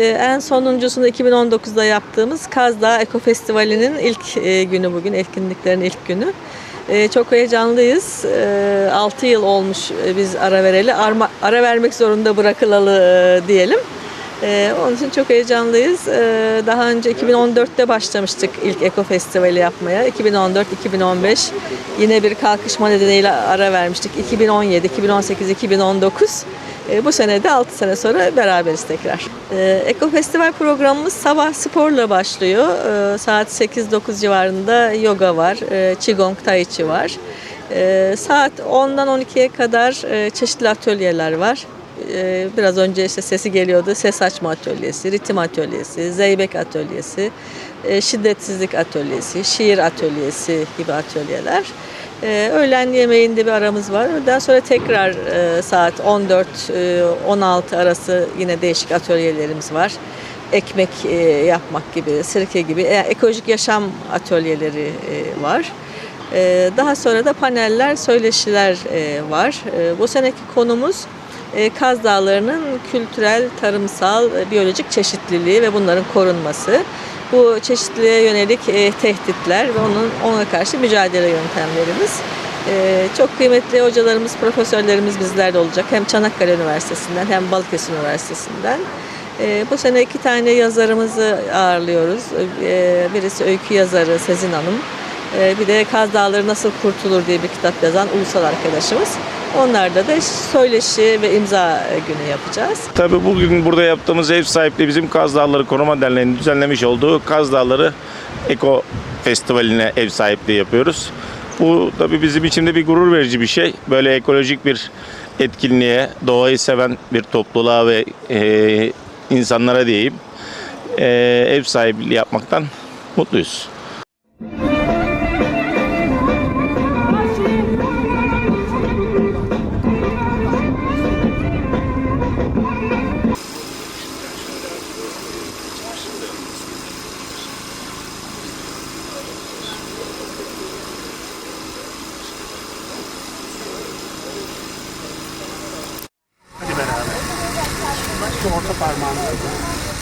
Ee, en sonuncusunu 2019'da yaptığımız Kaz Dağı Eko Festivali'nin ilk e, günü bugün, etkinliklerin ilk günü. Ee, çok heyecanlıyız. 6 yıl olmuş e, biz ara vereli. Arma- ara vermek zorunda bırakılalı e, diyelim. Ee, onun için çok heyecanlıyız. Ee, daha önce 2014'te başlamıştık ilk Eko Festivali yapmaya. 2014-2015 yine bir kalkışma nedeniyle ara vermiştik. 2017, 2018, 2019. Ee, bu sene de 6 sene sonra beraberiz tekrar. Ee, Eko Festival programımız sabah sporla başlıyor. Ee, saat 8-9 civarında yoga var, e, Qigong, Tai Chi var. Ee, saat 10'dan 12'ye kadar e, çeşitli atölyeler var. Biraz önce işte sesi geliyordu. Ses açma atölyesi, ritim atölyesi, zeybek atölyesi, e, şiddetsizlik atölyesi, şiir atölyesi gibi atölyeler. Ee, öğlen yemeğinde bir aramız var. Ondan sonra tekrar e, saat 14-16 arası yine değişik atölyelerimiz var. Ekmek e, yapmak gibi, sirke gibi e, ekolojik yaşam atölyeleri e, var. Ee, Daha sonra da paneller, söyleşiler e, var. E, Bu seneki konumuz e, Kaz Dağları'nın kültürel, tarımsal, e, biyolojik çeşitliliği ve bunların korunması. Bu çeşitliliğe yönelik e, tehditler ve onun ona karşı mücadele yöntemlerimiz. E, Çok kıymetli hocalarımız, profesörlerimiz bizlerde olacak. Hem Çanakkale Üniversitesi'nden hem Balıkesir Üniversitesi'nden. E, Bu sene iki tane yazarımızı ağırlıyoruz. E, Birisi öykü yazarı Sezin Hanım. Ee, Bir de Kaz Dağları Nasıl Kurtulur diye bir kitap yazan ulusal arkadaşımız. Onlarda da söyleşi ve imza günü yapacağız. Tabii bugün burada yaptığımız ev sahipliği bizim Kaz Dağları Koruma Derneği'nin düzenlemiş olduğu Kaz Dağları Eko Festivali'ne ev sahipliği yapıyoruz. Bu tabii bizim için de bir gurur verici bir şey. Böyle ekolojik bir etkinliğe, doğayı seven bir topluluğa ve e, insanlara diyeyim e, ev sahipliği yapmaktan mutluyuz. Short ഫാമാണ്